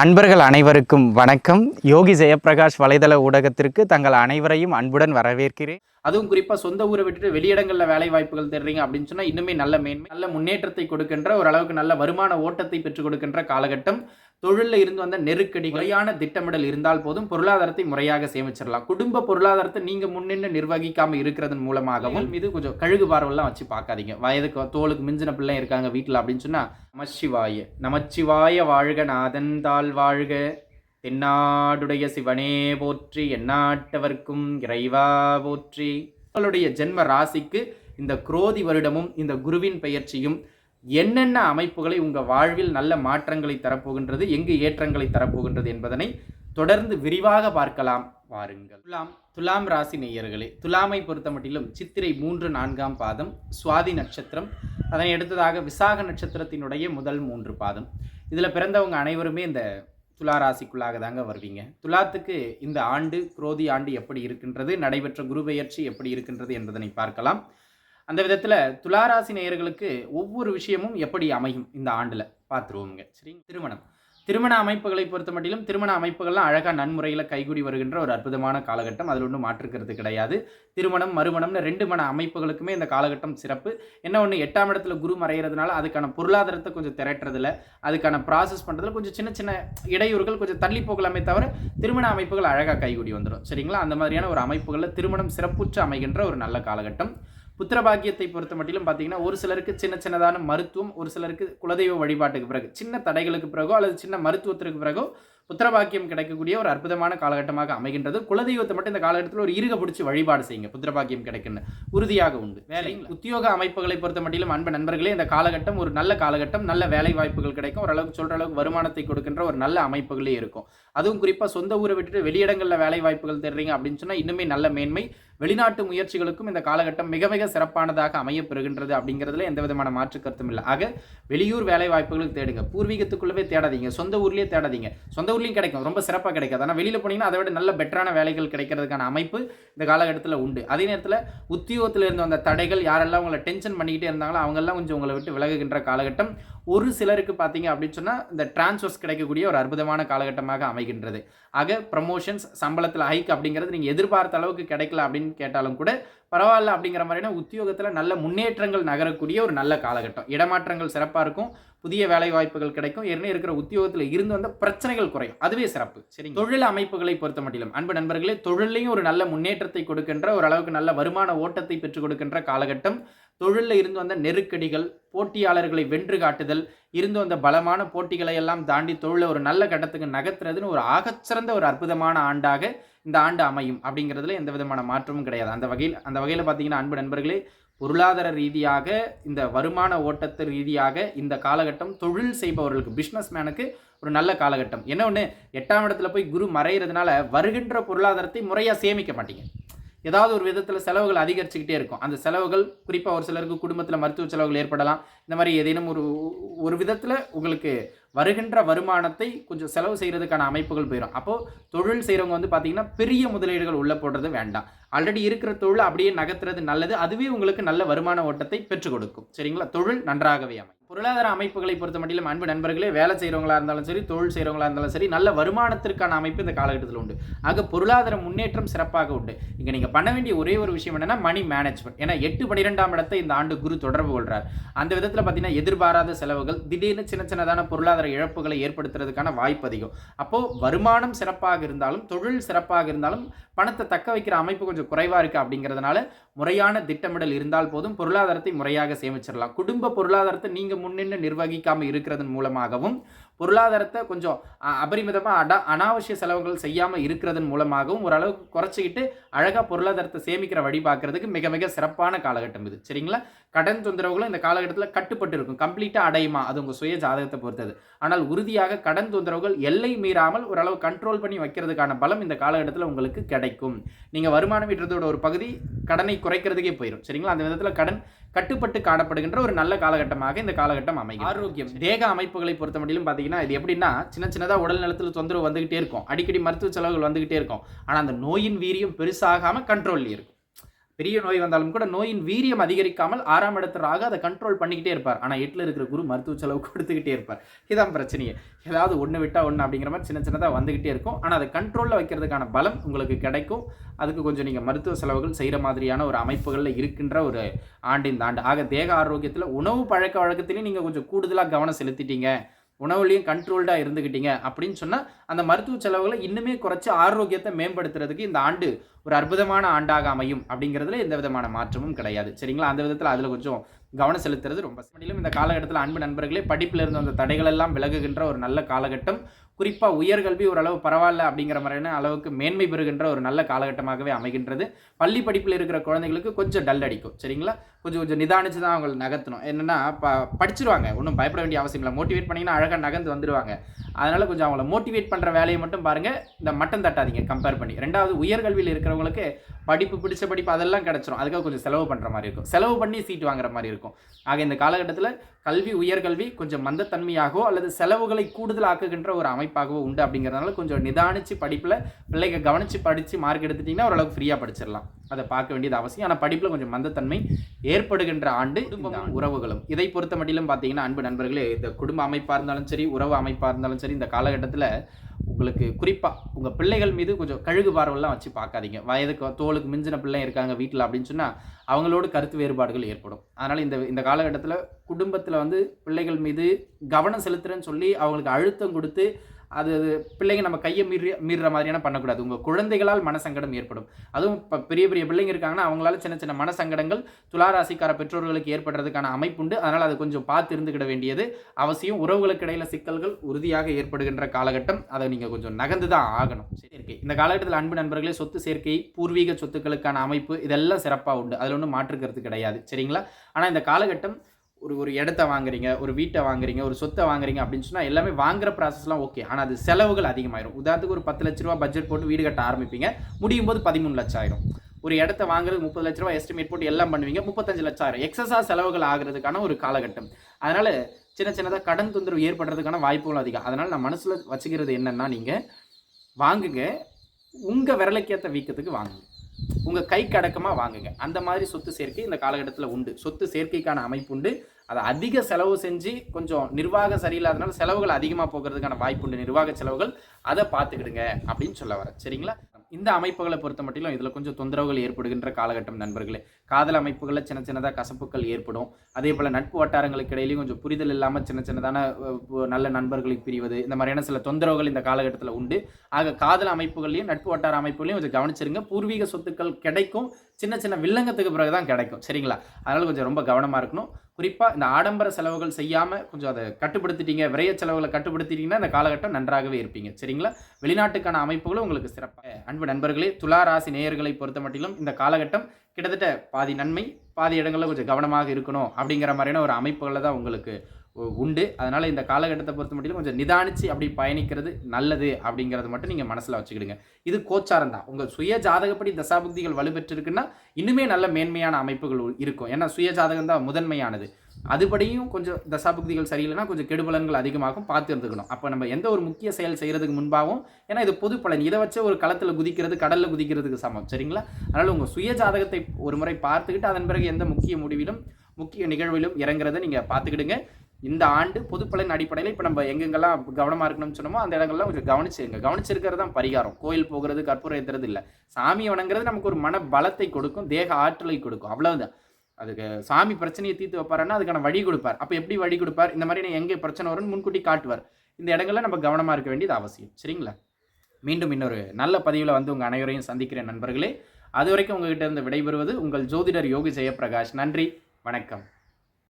அன்பர்கள் அனைவருக்கும் வணக்கம். யோகி ஜெயபிரகாஷ் வலைதள ஊடகத்திற்கு தங்கள் அனைவரையும் அன்புடன் வரவேற்கிறேன். அதுவும் குறிப்பாக சொந்த ஊரை விட்டுட்டு வெளியிடங்களில் வேலை வாய்ப்புகள் தேடுறீங்க அப்படின்னு சொன்னால் இன்னுமே நல்ல மேன்மை நல்ல முன்னேற்றத்தை கொடுக்கின்ற ஓரளவுக்கு நல்ல வருமான ஓட்டத்தை பெற்றுக் கொடுக்கின்ற காலகட்டம். தொழிலில் இருந்து வந்த நெருக்கடி முறையான திட்டமிடல் இருந்தால் போதும் பொருளாதாரத்தை முறையாக சேமிச்சிடலாம். குடும்ப பொருளாதாரத்தை நீங்கள் முன்னின்று நிர்வகிக்காமல் இருக்கிறதன் மூலமாகவும் இது கொஞ்சம் கழுகு பார்வெல்லாம் வச்சு பார்க்காதீங்க. வயதுக்கு தோலுக்கு மிஞ்சின பிள்ளை இருக்காங்க வீட்டில் அப்படின்னு சொன்னால் நமச்சிவாய நமச்சிவாய வாழ்க நாதன் தாழ் வாழ்க. தென்னாடுடைய சிவனே போற்றி எந்நாட்டவர்க்கும் இறைவா போற்றி. உங்களுடைய ஜென்ம ராசிக்கு இந்த குரோதி வருடமும் இந்த குருவின் பெயர்ச்சியும் என்னென்ன அமைப்புகளை உங்கள் வாழ்வில் நல்ல மாற்றங்களை தரப்போகின்றது எங்கு ஏற்றங்களை தரப்போகின்றது என்பதனை தொடர்ந்து விரிவாக பார்க்கலாம். வாருங்கள். துலாம் துலாம் ராசி நேயர்களே துலாமை பொறுத்த மட்டிலும் சித்திரை மூன்று நான்காம் பாதம் சுவாதி நட்சத்திரம். அதனை அடுத்ததாக விசாக நட்சத்திரத்தினுடைய முதல் மூன்று பாதம். இதில் பிறந்தவங்க அனைவருமே இந்த துலா ராசிக்குள்ளாக தாங்க வருவீங்க. துலாத்துக்கு இந்த ஆண்டு குரோதி ஆண்டு எப்படி இருக்கின்றது நடைபெற்ற குரு பெயர்ச்சி எப்படி இருக்கின்றது என்பதனை பார்க்கலாம். அந்த விதத்தில் துளாராசி நேயர்களுக்கு ஒவ்வொரு விஷயமும் எப்படி அமையும் இந்த ஆண்டில்? பார்த்துருவோங்க சரி திருமணம். திருமண அமைப்புகளை பொறுத்த மட்டிலும் திருமண அமைப்புகள்லாம் அழகாக நன்முறையில் கைகூடி வருகின்ற ஒரு அற்புதமான காலகட்டம். அதில் ஒன்றும் மாற்றுக்கிறது கிடையாது. திருமணம் மறுமணம்னு ரெண்டு மன அமைப்புகளுக்குமே இந்த காலகட்டம் சிறப்பு. என்ன ஒன்று எட்டாம் இடத்துல குரு மறைகிறதுனால அதுக்கான பொருளாதாரத்தை கொஞ்சம் திரட்டுறதுல அதுக்கான ப்ராசஸ் பண்ணுறதுல கொஞ்சம் சின்ன சின்ன இடையூறுகள் கொஞ்சம் தள்ளி போகலாமே தவிர திருமண அமைப்புகள் அழகாக கைகூடி வந்துடும் சரிங்களா? அந்த மாதிரியான ஒரு அமைப்புகளில் திருமணம் சிறப்புற்று அமைகின்ற ஒரு நல்ல காலகட்டம். புத்திர பாக்கியத்தை பொறுத்த மட்டிலும் பார்த்தீங்கன்னா ஒரு சிலருக்கு சின்ன சின்னதான மருத்துவம் ஒரு சிலருக்கு குலதெய்வ வழிபாட்டுக்கு பிறகு சின்ன தடைகளுக்கு பிறகோ அல்லது சின்ன மருத்துவத்திற்கு பிறகோ புத்திர பாக்கியம் கிடைக்கக்கூடிய ஒரு அற்புதமான காலகட்டமாக அமைகின்றது. குலதெய்வத்தை மட்டும் இந்த காலகட்டத்தில் ஒரு இருக பிடிச்சி வழிபாடு செய்யுங்க. புத்திர பாக்கியம் கிடைக்குன்னு. உறுதியாக உண்டு. வேலை உத்தியோக அமைப்புகளை பொறுத்த மட்டிலும் அன்பு நண்பர்களே இந்த காலகட்டம் ஒரு நல்ல காலகட்டம் நல்ல வேலை வாய்ப்புகள் கிடைக்கும். ஓரளவுக்கு சொல்கிற அளவுக்கு வருமானத்தை கொடுக்கின்ற ஒரு நல்ல அமைப்புகளே இருக்கும். அதுவும் குறிப்பாக சொந்த ஊரை விட்டுட்டு வெளியிடங்களில் வேலை வாய்ப்புகள் தேடுறீங்க அப்படின்னு சொன்னால் இன்னுமே நல்ல மேன்மை. வெளிநாட்டு முயற்சிகளுக்கும் இந்த காலகட்டம் மிக மிக சிறப்பானதாக அமையப்பெறுகின்றது அப்படிங்கிறதுல எந்த விதமான மாற்று கருத்தும் இல்லை. ஆக வெளியூர் வேலை வாய்ப்புகளுக்கு தேடுங்க. பூர்வீகத்துக்குள்ளவே தேடாதீங்க. சொந்த ஊர்லேயே தேடாதீங்க. சொந்த ஊர்லேயும் கிடைக்கும். ரொம்ப சிறப்பாக கிடைக்காது. ஆனால் வெளியில் போனீங்கன்னா அதை விட நல்ல பெட்டரான வேலைகள் கிடைக்கிறதுக்கான அமைப்பு இந்த காலகட்டத்தில் உண்டு. அதே நேரத்தில் உத்தியோகத்தில் இருந்த அந்த தடைகள் யாரெல்லாம் உங்களை டென்ஷன் பண்ணிக்கிட்டே இருந்தாங்களோ அவங்கெல்லாம் கொஞ்சம் உங்களை விட்டு விலகுகின்ற காலகட்டம் ஒரு சிலருக்கு பார்த்தீங்க அப்படின்னு சொன்னால் இந்த டிரான்ஸ்ஃபர்ஸ் கிடைக்கக்கூடிய ஒரு அற்புதமான காலகட்டமாக அமைகின்றது. ஆக ப்ரமோஷன்ஸ் சம்பளத்தில் ஹைக் அப்படிங்கிறது நீங்கள் எதிர்பார்த்த அளவுக்கு கிடைக்கல அப்படின்னு கேட்டாலும் கூட பரவாயில்ல அப்படிங்கிற மாதிரினா உத்தியோகத்தில் நல்ல முன்னேற்றங்கள் நகரக்கூடிய ஒரு நல்ல காலகட்டம். இடமாற்றங்கள் சிறப்பாக இருக்கும். புதிய வேலை வாய்ப்புகள் கிடைக்கும். ஏற்கனவே இருக்கிற உத்தியோகத்தில் இருந்து வந்த பிரச்சனைகள் குறையும். அதுவே சிறப்பு. சரி தொழில் அமைப்புகளை பொறுத்த மட்டிலும் அன்பு நண்பர்களே தொழிலையும் ஒரு நல்ல முன்னேற்றத்தை கொடுக்கின்ற ஒரு அளவுக்கு நல்ல வருமான ஓட்டத்தை பெற்றுக் கொடுக்கின்ற காலகட்டம். தொழிலில் இருந்து வந்த நெருக்கடிகள் போட்டியாளர்களை வென்று காட்டுதல் இருந்து வந்த பலமான போட்டிகளை எல்லாம் தாண்டி தொழிலை ஒரு நல்ல கட்டத்துக்கு நகர்த்துறதுன்னு ஒரு ஆகச்சிறந்த ஒரு அற்புதமான ஆண்டாக இந்த ஆண்டு அமையும். அப்படிங்கிறதுல எந்த விதமான மாற்றமும் கிடையாது. அந்த வகையில் அந்த வகையில் பார்த்தீங்கன்னா அன்பு நண்பர்களே பொருளாதார ரீதியாக இந்த வருமான ஓட்டத்து ரீதியாக இந்த காலகட்டம் தொழில் செய்பவர்களுக்கு பிஸ்னஸ் மேனுக்கு ஒரு நல்ல காலகட்டம். என்ன ஒன்று எட்டாம் இடத்துல போய் குரு மறைகிறதுனால வருகின்ற பொருளாதாரத்தை முறையாக சேமிக்க மாட்டீங்க. ஏதாவது ஒரு விதத்தில் செலவுகள் அதிகரிச்சுக்கிட்டே இருக்கும். அந்த செலவுகள் குறிப்பாக ஒரு சிலருக்கு குடும்பத்தில் மருத்துவ செலவுகள் ஏற்படலாம். இந்த மாதிரி ஏதேனும் ஒரு ஒரு விதத்தில் உங்களுக்கு வருகின்ற வருமானத்தை கொஞ்சம் செலவு செய்கிறதுக்கான அமைப்புகள் போயிடும் அப்போது தொழில் செய்கிறவங்க வந்து பார்த்திங்கன்னா பெரிய முதலீடுகள் உள்ளே போடுறது வேண்டாம். ஆல்ரெடி இருக்கிற தொழில் அப்படியே நகர்த்துறது நல்லது. அதுவே உங்களுக்கு நல்ல வருமான ஓட்டத்தை பெற்றுக் கொடுக்கும். சரிங்களா? தொழில் நன்றாகவே அமையும். பொருளாதார அமைப்புகளை பொறுத்த மட்டிலும் அன்பு நண்பர்களே வேலை செய்கிறவங்களா இருந்தாலும் சரி தொழில் செய்கிறவங்களா இருந்தாலும் சரி நல்ல வருமானத்திற்கான அமைப்பு இந்த காலகட்டத்தில் உண்டு. ஆக பொருளாதார முன்னேற்றம் சிறப்பாக உண்டு. இங்கே நீங்கள் பண்ண வேண்டிய ஒரே ஒரு விஷயம் என்னென்னா மணி மேனேஜ்மெண்ட் ஏன்னா எட்டு பன்னிரெண்டாம் இடத்தை இந்த ஆண்டு குரு தொடர்பு கொள்கிறார் அந்த விதத்தில் பார்த்தீங்கன்னா எதிர்பாராத செலவுகள் திடீர்னு சின்ன சின்னதான பொருளாதார இழப்புகளை ஏற்படுத்துறதுக்கான வாய்ப்பு அதிகம். அப்போது வருமானம் சிறப்பாக இருந்தாலும் தொழில் சிறப்பாக இருந்தாலும் பணத்தை தக்க வைக்கிற அமைப்பு கொஞ்சம் குறைவாக இருக்குது அப்படிங்கிறதுனால முறையான திட்டமிடல் இருந்தால் போதும் பொருளாதாரத்தை முறையாக சேமிச்சிடலாம். குடும்ப பொருளாதாரத்தை நீங்கள் முன்னின்று நிர்வகிக்காமல் இருக்கிறதன் மூலமாகவும் பொருளாதாரத்தை கொஞ்சம் அபரிமிதமாக அடா அனாவசிய செலவுகள் செய்யாமல் இருக்கிறதன் மூலமாகவும் ஓரளவுக்கு குறைச்சிக்கிட்டு அழகாக பொருளாதாரத்தை சேமிக்கிற வழி பார்க்கறதுக்கு மிக மிக சிறப்பான காலகட்டம் இது. சரிங்களா? கடன் தொந்தரவுகளும் இந்த காலகட்டத்தில் கட்டுப்பட்டு இருக்கும். கம்ப்ளீட்டாக அடையுமா? அது உங்கள் சுய ஜாதகத்தை பொறுத்தது. ஆனால் உறுதியாக கடன் தொந்தரவுகள் எல்லை மீறாமல் ஓரளவு கண்ட்ரோல் பண்ணி வைக்கிறதுக்கான பலம் இந்த காலகட்டத்தில் உங்களுக்கு கிடைக்கும். நீங்கள் வருமானம் ஈட்டுறதோட ஒரு பகுதி கடனை குறைக்கிறதுக்கே போயிடும் சரிங்களா? அந்த விதத்தில் கடன் கட்டுப்பட்டு காணப்படுகின்ற ஒரு நல்ல காலகட்டமாக இந்த காலகட்டம் அமையும் ஆரோக்கியம். தேக அமைப்புகளை பொறுத்த மட்டிலும் பார்த்தீங்கன்னா இது எப்படின்னா சின்ன சின்னதாக உடல் நலத்தில் தொந்தரவு வந்துகிட்டே இருக்கும். அடிக்கடி மருத்துவ செலவுகள் வந்துகிட்டே இருக்கும். ஆனால் அந்த நோயின் வீரியம் பெருசாகாமல் கண்ட்ரோல்ல இருக்கும். பெரிய நோய் வந்தாலும் கூட நோயின் வீரியம் அதிகரிக்காமல் ஆறாம் இடத்துறாக அதை கண்ட்ரோல் பண்ணிக்கிட்டே இருப்பார். ஆனால் எட்டில் இருக்கிற குரு மருத்துவ செலவு கொடுத்துக்கிட்டே இருப்பார். இதான் பிரச்சனையே. ஏதாவது ஒன்று விட்டால் ஒன்று அப்படிங்கிற மாதிரி சின்ன சின்னதாக வந்துக்கிட்டே இருக்கும். ஆனால் அதை கண்ட்ரோலில் வைக்கிறதுக்கான பலம் உங்களுக்கு கிடைக்கும். அதுக்கு கொஞ்சம் நீங்கள் மருத்துவ செலவுகள் செய்கிற மாதிரியான ஒரு அமைப்புகளில் இருக்கின்ற ஒரு ஆண்டு இந்த ஆண்டு. ஆக தேக ஆரோக்கியத்தில் உணவு பழக்க வழக்கத்திலையும் நீங்கள் கொஞ்சம் கூடுதலாக கவனம் செலுத்திட்டீங்க. உணவுலையும் கண்ட்ரோல்டாக இருந்துக்கிட்டீங்க அப்படின்னு சொன்னால் அந்த மருத்துவ செலவுகளை இன்னுமே குறைச்சி ஆரோக்கியத்தை மேம்படுத்துறதுக்கு இந்த ஆண்டு ஒரு அற்புதமான ஆண்டாக அமையும் அப்படிங்கிறதுல எந்த விதமான மாற்றமும் கிடையாது. சரிங்களா? அந்த விதத்தில் அதில் கொஞ்சம் கவனம் செலுத்துறது ரொம்ப மட்டிலும் இந்த காலகட்டத்தில் அன்பு நண்பர்களே படிப்பில் இருந்த அந்த தடைகள் எல்லாம் விலகுகின்ற ஒரு நல்ல காலகட்டம். குறிப்பாக உயர்கல்வி ஓரளவு பரவாயில்ல அப்படிங்கிற மாதிரியான அளவுக்கு மேன்மை பெறுகின்ற ஒரு நல்ல காலகட்டமாகவே அமைகின்றது. பள்ளி படிப்பில் இருக்கிற குழந்தைகளுக்கு கொஞ்சம் டல் அடிக்கும் சரிங்களா? கொஞ்சம் கொஞ்சம் நிதானிச்சு தான் அவங்களை நகர்த்தணும். என்னென்னா ப படிச்சிருவாங்க. ஒன்றும் பயப்பட வேண்டிய அவசியம் இல்லை. மோட்டிவேட் பண்ணிங்கன்னா அழகாக நகர்ந்து வந்துடுவாங்க அதனால் கொஞ்சம் அவங்கள மோட்டிவேட் பண்ணுற வேலையை மட்டும் பாருங்கள் இந்த மட்டம் தட்டாதீங்க கம்பேர் பண்ணி. ரெண்டாவது உயர்கல்வியில் இருக்கிறவங்களுக்கு படிப்பு பிடிச்ச படிப்பு அதெல்லாம் கிடச்சிரும். அதுக்காக கொஞ்சம் செலவு பண்ணுற மாதிரி இருக்கும். செலவு பண்ணி சீட் வாங்குற மாதிரி இருக்கும். ஆக இந்த காலகட்டத்தில் கல்வி உயர்கல்வி கொஞ்சம் மந்தத்தன்மையாகவோ அல்லது செலவுகளை கூடுதல் ஆக்குகின்ற ஒரு அமைப்பாகவோ உண்டு அப்படிங்கிறதுனால கொஞ்சம் நிதானிச்சு படிப்பில் பிள்ளைங்க கவனித்து படித்து மார்க் எடுத்துட்டிங்கன்னா ஓரளவுக்கு ஃப்ரீயாக படிச்சிடலாம். அதை பார்க்க வேண்டியது அவசியம். ஆனால் படிப்பில் கொஞ்சம் மந்தத்தன்மை ஏற்படுகின்ற ஆண்டு உறவுகளும். இதை பொறுத்த மட்டிலும் பார்த்தீங்கன்னா அன்பு நண்பர்களே இந்த குடும்ப அமைப்பாக இருந்தாலும் சரி உறவு அமைப்பாக இருந்தாலும் சரி இந்த காலகட்டத்தில் உங்களுக்கு குறிப்பாக உங்கள் பிள்ளைகள் மீது கொஞ்சம் கழுகு பார்வெல்லாம் வச்சு பார்க்காதீங்க. வயதுக்கு தோலுக்கு மிஞ்சின பிள்ளை இருக்காங்க வீட்டில் அப்படின்னு சொன்னால் அவங்களோட கருத்து வேறுபாடுகள் ஏற்படும். அதனால் இந்த இந்த காலகட்டத்தில் குடும்பத்தில் வந்து பிள்ளைகள் மீது கவனம் செலுத்துறேன்னு சொல்லி அவங்களுக்கு அழுத்தம் கொடுத்து அது அது பிள்ளைங்க நம்ம கையை மீறி மீறுற மாதிரியான பண்ணக்கூடாது. உங்கள் குழந்தைகளால் மனசங்கடம் ஏற்படும். அதுவும் இப்போ பெரிய பெரிய பிள்ளைங்க இருக்காங்கன்னா அவங்களால சின்ன சின்ன மனசங்கடங்கள் துளாராசிக்கார பெற்றோர்களுக்கு ஏற்படுறதுக்கான அமைப்புண்டு. அதனால் அதை கொஞ்சம் பார்த்து இருந்துக்கிட வேண்டியது அவசியம். உறவுகளுக்கு இடையில சிக்கல்கள் உறுதியாக ஏற்படுகின்ற காலகட்டம். அதை நீங்கள் கொஞ்சம் நகர்ந்து தான் ஆகணும். சரி இந்த காலகட்டத்தில் அன்பு நண்பர்களே சொத்து சேர்க்கை பூர்வீக சொத்துக்களுக்கான அமைப்பு இதெல்லாம் சிறப்பாக உண்டு. அதில் ஒன்றும் மாற்றுக்கிறது கிடையாது. சரிங்களா? ஆனால் இந்த காலகட்டம் ஒரு ஒரு இடத்த வாங்குறீங்க ஒரு வீட்டை வாங்குறீங்க ஒரு சொத்தை வாங்குறீங்க அப்படின்னு சொன்னால் எல்லாமே வாங்குற ப்ராசஸ்லாம் ஓகே ஆனால் அது செலவுகள் அதிகமாயிரும். உதாரணத்துக்கு ஒரு பத்து லட்ச ரூபா பட்ஜெட் போட்டு வீடு கட்ட ஆரம்பிப்பீங்க. முடியும் போது பதிமூணு லட்சம் ஆயிரும். ஒரு இடத்த வாங்குறது முப்பது லட்ச ரூபா எஸ்டிமேட் போட்டு எல்லாம் பண்ணுவீங்க. முப்பத்தஞ்சு லட்சம் ஆயிரம். எக்ஸஸாக செலவுகள் ஆகிறதுக்கான ஒரு காலகட்டம். அதனால் சின்ன சின்னதாக கடன் தொந்தரவு ஏற்படுறதுக்கான வாய்ப்புகள் அதிகம். அதனால் நான் மனசில் வச்சுக்கிறது என்னென்னா நீங்கள் வாங்குங்க. உங்கள் விரலைக்கேற்ற வீக்கத்துக்கு வாங்குங்க. உங்கள் கை கடக்கமாக வாங்குங்க. அந்த மாதிரி சொத்து சேர்க்கை இந்த காலகட்டத்தில் உண்டு. சொத்து சேர்க்கைக்கான அமைப்பு உண்டு. அதை அதிக செலவு செஞ்சு கொஞ்சம் நிர்வாகம் சரியில்லாதனால செலவுகள் அதிகமாக போகிறதுக்கான வாய்ப்புண்டு. நிர்வாக செலவுகள் அதை பார்த்துக்கிடுங்க அப்படின்னு சொல்ல வரேன் சரிங்களா? இந்த அமைப்புகளை பொறுத்த மட்டும் இதில் கொஞ்சம் தொந்தரவுகள் ஏற்படுகின்ற காலகட்டம் நண்பர்களே. காதல் அமைப்புகளில் சின்ன சின்னதாக கசப்புகள் ஏற்படும். அதே போல் நட்பு வட்டாரங்களுக்கு இடையிலையும் கொஞ்சம் புரிதல் இல்லாமல் சின்ன சின்னதான நல்ல நண்பர்களை பிரிவது இந்த மாதிரியான சில தொந்தரவுகள் இந்த காலகட்டத்தில் உண்டு. ஆக காதல் அமைப்புகள்லையும் நட்பு வட்டார அமைப்புகளையும் கொஞ்சம் கவனிச்சிருங்க. பூர்வீக சொத்துக்கள் கிடைக்கும். சின்ன சின்ன வில்லங்கத்துக்கு பிறகு தான் கிடைக்கும். சரிங்களா? அதனால் கொஞ்சம் ரொம்ப கவனமாக இருக்கணும். குறிப்பாக இந்த ஆடம்பர செலவுகள் செய்யாமல் கொஞ்சம் அதை கட்டுப்படுத்திட்டீங்க விரைய செலவுகளை கட்டுப்படுத்திட்டீங்கன்னா இந்த காலகட்டம் நன்றாகவே இருப்பீங்க. சரிங்களா? வெளிநாட்டுக்கான அமைப்புகளும் உங்களுக்கு சிறப்பாக. அன்பு நண்பர்களே துலா ராசி நேயர்களை பொறுத்த மட்டிலும் இந்த காலகட்டம் கிட்டத்தட்ட பாதி நன்மை பாதி இடங்களில் கொஞ்சம் கவனமாக இருக்கணும் அப்படிங்கிற மாதிரியான ஒரு அமைப்புகளில் தான் உங்களுக்கு உண்டு. அதனால் இந்த காலகட்டத்தை பொறுத்த மட்டும் கொஞ்சம் நிதானித்து அப்படி பயணிக்கிறது நல்லது அப்படிங்கிறத மட்டும் நீங்கள் மனசில் வச்சுக்கிடுங்க. இது கோச்சாரம் தான். உங்கள் சுய ஜாதகப்படி தசாபுக்திகள் வலுப்பெற்றிருக்குன்னா இன்னுமே நல்ல மேன்மையான அமைப்புகள் இருக்கும். ஏன்னா சுய ஜாதகம் தான் முதன்மையானது. அதுபடியும் கொஞ்சம் தசாபுக்திகள் சரியில்லைனா கொஞ்சம் கெடுபலன்கள் அதிகமாகும் பார்த்து இருந்துக்கணும். அப்போ நம்ம எந்த ஒரு முக்கிய செயல் செய்கிறதுக்கு முன்பாகவும் ஏன்னா இது பொது பலன். இதை வச்சு ஒரு களத்தில் குதிக்கிறது கடலில் குதிக்கிறதுக்கு சமம். சரிங்களா? அதனால் உங்கள் சுய ஜாதகத்தை ஒரு முறை பார்த்துக்கிட்டு அதன் பிறகு எந்த முக்கிய முடிவிலும் முக்கிய நிகழ்விலும் இறங்குறதை நீங்கள் பார்த்துக்கிடுங்க. இந்த ஆண்டு பொதுப்பலன் அடிப்படையில் இப்போ நம்ம எங்கெங்கெல்லாம் கவனமாக இருக்கணும்னு சொன்னோமோ அந்த இடங்கள்லாம் கொஞ்சம் கவனிச்சிருங்க. கவனிச்சிருக்கிறது தான் பரிகாரம். கோயில் போகிறது கற்பூரம் ஏற்றுறது இல்லை. சாமி வணங்குறது நமக்கு ஒரு மன பலத்தை கொடுக்கும் தேக ஆற்றலை கொடுக்கும். அவ்வளவுதான். அதுக்கு சாமி பிரச்சனையை தீர்த்து வைப்பாருன்னா அதுக்கான வழி கொடுப்பார். அப்போ எப்படி வழி கொடுப்பார்? இந்த மாதிரி எங்கே பிரச்சனை வரும்னு முன்கூட்டி காட்டுவார். இந்த இடங்கள்ல நம்ம கவனமாக இருக்க வேண்டியது அவசியம். சரிங்களா? மீண்டும் இன்னொரு நல்ல பதிவில் வந்து உங்கள் அனைவரையும் சந்திக்கிறேன் நண்பர்களே. அது வரைக்கும் உங்ககிட்ட இருந்து விடைபெறுவது உங்கள் ஜோதிடர் யோகி ஜெயபிரகாஷ் நன்றி. வணக்கம்.